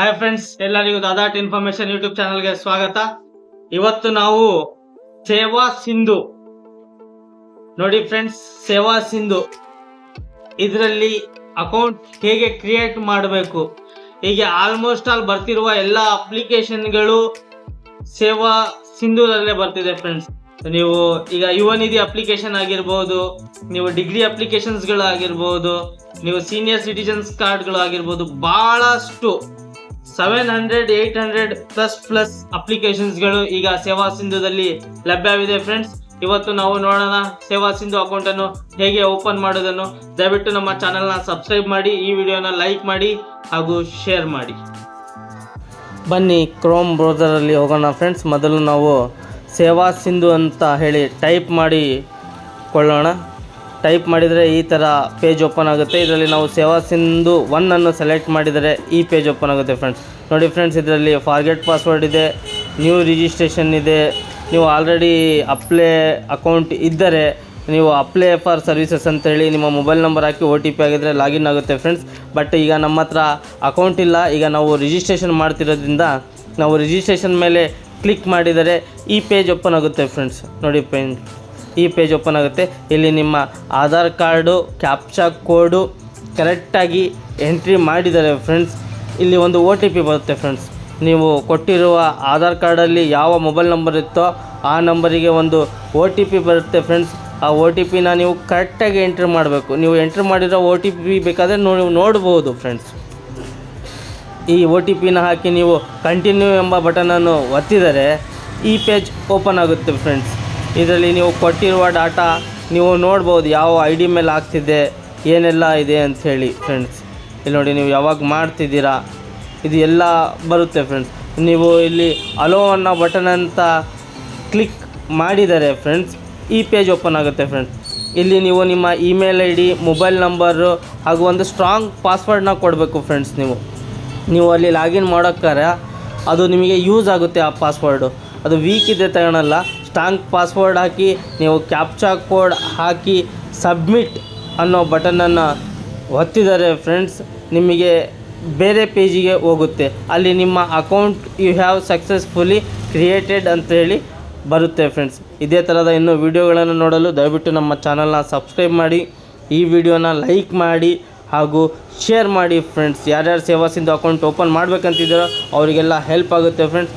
Hi friends ಎಲ್ಲರಿಗೂ ದಾದಾಟ್ information YouTube ಚಾನಲ್ಗೆ ಸ್ವಾಗತ. ಇವತ್ತು ನಾವು ಸೇವಾ ಸಿಂಧು. ನೋಡಿ ಫ್ರೆಂಡ್ಸ್ ಸೇವಾ ಸಿಂಧು. ಇದರಲ್ಲಿ ಅಕೌಂಟ್ ಹೇಗೆ ಕ್ರಿಯೇಟ್ ಮಾಡಬೇಕು? ಹೀಗೆ ಆಲ್ಮೋಸ್ಟ್ ಆಲ್ ಬರ್ತಿರುವ ಎಲ್ಲ ಅಪ್ಲಿಕೇಶನ್ಗಳು ಸೇವಾ ಸಿಂಧುದಲ್ಲೇ ಬರ್ತಿದೆ ಫ್ರೆಂಡ್ಸ್ ನೀವು ಈಗ ಯುವ ನಿಧಿ ಅಪ್ಲಿಕೇಶನ್ ಆಗಿರ್ಬೋದು, ನೀವು ಡಿಗ್ರಿ ಅಪ್ಲಿಕೇಶನ್ಸ್ಗಳು ಆಗಿರ್ಬೋದು ನೀವು ಸೀನಿಯರ್ ಸಿಟಿಜನ್ಸ್ ಕಾರ್ಡ್ಗಳು ಆಗಿರ್ಬೋದು ಬಹಳಷ್ಟು seven hundred eight hundred plus plus ಅಪ್ಲಿಕೇಶನ್ಸ್ಗಳು ಈಗ ಸೇವಾ ಸಿಂಧುದಲ್ಲಿ ಲಭ್ಯವಿದೆ ಫ್ರೆಂಡ್ಸ್ ಇವತ್ತು ನಾವು ನೋಡೋಣ ಸೇವಾ ಸಿಂಧು ಅಕೌಂಟ್ ಅನ್ನು ಹೇಗೆ ಓಪನ್ ಮಾಡೋದನ್ನು ದಯವಿಟ್ಟು ನಮ್ಮ ಚಾನಲ್ನ ಸಬ್ಸ್ಕ್ರೈಬ್ ಮಾಡಿ, ಈ ವಿಡಿಯೋನ ಲೈಕ್ ಮಾಡಿ ಹಾಗೂ ಶೇರ್ ಮಾಡಿ. ಬನ್ನಿ ಕ್ರೋಮ್ ಬ್ರೌಸರಲ್ಲಿ ಹೋಗೋಣ ಫ್ರೆಂಡ್ಸ್ ಮೊದಲು ನಾವು ಸೇವಾ ಸಿಂಧು ಅಂತ ಹೇಳಿ ಟೈಪ್ ಮಾಡಿ ಕೊಳ್ಳೋಣ. ಟೈಪ್ ಮಾಡಿದರೆ ಈ ಥರ ಪೇಜ್ ಓಪನ್ ಆಗುತ್ತೆ. ಇದರಲ್ಲಿ ನಾವು ಸೇವಾ ಸಿಂಧು ಒನ್ನನ್ನು ಸೆಲೆಕ್ಟ್ ಮಾಡಿದರೆ ಈ ಪೇಜ್ ಓಪನ್ ಆಗುತ್ತೆ ಫ್ರೆಂಡ್ಸ್ ನೋಡಿ ಫ್ರೆಂಡ್ಸ್ ಇದರಲ್ಲಿ ಫಾರ್ಗೆಟ್ ಪಾಸ್ವರ್ಡ್ ಇದೆ ನ್ಯೂ ರಿಜಿಸ್ಟ್ರೇಷನ್ ಇದೆ. ನೀವು ಆಲ್ರೆಡಿ ಅಪ್ಲೈ ಅಕೌಂಟ್ ಇದ್ದರೆ ನೀವು ಅಪ್ಲೈ ಫಾರ್ ಸರ್ವಿಸಸ್ ಅಂತೇಳಿ ನಿಮ್ಮ ಮೊಬೈಲ್ ನಂಬರ್ ಹಾಕಿ ಒ ಟಿ ಪಿ ಆಗಿದ್ದರೆ ಲಾಗಿನ್ ಆಗುತ್ತೆ ಫ್ರೆಂಡ್ಸ್ ಬಟ್ ಈಗ ನಮ್ಮ ಹತ್ರ ಅಕೌಂಟ್ ಇಲ್ಲ. ಈಗ ನಾವು ರಿಜಿಸ್ಟ್ರೇಷನ್ ಮಾಡ್ತಿರೋದ್ರಿಂದ ನಾವು ರಿಜಿಸ್ಟ್ರೇಷನ್ ಮೇಲೆ ಕ್ಲಿಕ್ ಮಾಡಿದರೆ ಈ ಪೇಜ್ ಓಪನ್ ಆಗುತ್ತೆ ಫ್ರೆಂಡ್ಸ್ ನೋಡಿ ಪೇಜ್ ಈ ಪೇಜ್ ಓಪನ್ ಆಗುತ್ತೆ. ಇಲ್ಲಿ ನಿಮ್ಮ ಆಧಾರ್ ಕಾರ್ಡು, ಕ್ಯಾಪ್ಚಾ ಕೋಡು ಕರೆಕ್ಟಾಗಿ ಎಂಟ್ರಿ ಮಾಡಿದ್ದಾರೆ ಫ್ರೆಂಡ್ಸ್. ಇಲ್ಲಿ ಒಂದು ಓ ಟಿ ಪಿ ಬರುತ್ತೆ ಫ್ರೆಂಡ್ಸ್. ನೀವು ಕೊಟ್ಟಿರುವ ಆಧಾರ್ ಕಾರ್ಡಲ್ಲಿ ಯಾವ ಮೊಬೈಲ್ ನಂಬರ್ ಇತ್ತೋ ಆ ನಂಬರಿಗೆ ಒಂದು ಒ ಟಿ ಪಿ ಬರುತ್ತೆ ಫ್ರೆಂಡ್ಸ್. ಆ ಒ ಟಿ ಪಿನ ನೀವು ಕರೆಕ್ಟಾಗಿ ಎಂಟ್ರಿ ಮಾಡಬೇಕು. ನೀವು ಎಂಟ್ರಿ ಮಾಡಿರೋ ಒ ಟಿ ಪಿ ಬೇಕಾದರೆ ನೀವು ನೋಡ್ಬೋದು ಫ್ರೆಂಡ್ಸ್. ಈ ಒ ಟಿ ಪಿನ ಹಾಕಿ ನೀವು ಕಂಟಿನ್ಯೂ ಎಂಬ ಬಟನನ್ನು ಒತ್ತಿದರೆ ಈ ಪೇಜ್ ಓಪನ್ ಆಗುತ್ತೆ ಫ್ರೆಂಡ್ಸ್. ಇದರಲ್ಲಿ ನೀವು ಕೊಟ್ಟಿರುವ ಡಾಟಾ ನೀವು ನೋಡ್ಬೋದು, ಯಾವ ಐ ಡಿ ಮೇಲೆ ಆಗ್ತಿದೆ, ಏನೆಲ್ಲ ಇದೆ ಅಂಥೇಳಿ ಫ್ರೆಂಡ್ಸ್ ಇಲ್ಲಿ ನೋಡಿ, ನೀವು ಯಾವಾಗ ಮಾಡ್ತಿದ್ದೀರಾ, ಇದು ಎಲ್ಲ ಬರುತ್ತೆ ಫ್ರೆಂಡ್ಸ್ ನೀವು ಇಲ್ಲಿ ಅಲೋ ಅನ್ನೋ ಬಟನ್ ಅಂತ ಕ್ಲಿಕ್ ಮಾಡಿದರೆ ಫ್ರೆಂಡ್ಸ್ ಈ ಪೇಜ್ ಓಪನ್ ಆಗುತ್ತೆ ಫ್ರೆಂಡ್ಸ್ ಇಲ್ಲಿ ನೀವು ನಿಮ್ಮ email I D mobile number ಹಾಗೂ ಒಂದು ಸ್ಟ್ರಾಂಗ್ ಪಾಸ್ವರ್ಡ್ನ ಕೊಡಬೇಕು ಫ್ರೆಂಡ್ಸ್ ನೀವು. ನೀವು ಅಲ್ಲಿ ಲಾಗಿನ್ ಮಾಡೋಕ್ಕಾರ ಅದು ನಿಮಗೆ ಯೂಸ್ ಆಗುತ್ತೆ ಆ ಪಾಸ್ವರ್ಡು ಅದು ವೀಕ್ ಇದೆ ತಗೊಳಲ್ಲ. ಸ್ಟ್ರಾಂಗ್ ಪಾಸ್ವರ್ಡ್ ಹಾಕಿ, ನೀವು ಕ್ಯಾಪ್ಚಾ ಕೋಡ್ ಹಾಕಿ ಸಬ್ಮಿಟ್ ಅನ್ನೋ ಬಟನನ್ನು ಒತ್ತಿದರೆ ಫ್ರೆಂಡ್ಸ್, ನಿಮಗೆ ಬೇರೆ ಪೇಜಿಗೆ ಹೋಗುತ್ತೆ. ಅಲ್ಲಿ ನಿಮ್ಮ account you have successfully created ಅಂತೇಳಿ ಬರುತ್ತೆ ಫ್ರೆಂಡ್ಸ್. ಇದೇ ಥರದ ಇನ್ನೂ ವೀಡಿಯೋಗಳನ್ನು ನೋಡಲು ದಯವಿಟ್ಟು ನಮ್ಮ ಚಾನಲ್ನ ಸಬ್ಸ್ಕ್ರೈಬ್ ಮಾಡಿ, ಈ ವಿಡಿಯೋನ ಲೈಕ್ ಮಾಡಿ ಹಾಗೂ ಶೇರ್ ಮಾಡಿ ಫ್ರೆಂಡ್ಸ್. ಯಾರ್ಯಾರು ಸೇವಾ ಸಿಂಧು ಅಕೌಂಟ್ ಓಪನ್ ಮಾಡಬೇಕಂತಿದ್ದೀರೋ ಅವರಿಗೆಲ್ಲ ಹೆಲ್ಪ್ ಆಗುತ್ತೆ ಫ್ರೆಂಡ್ಸ್.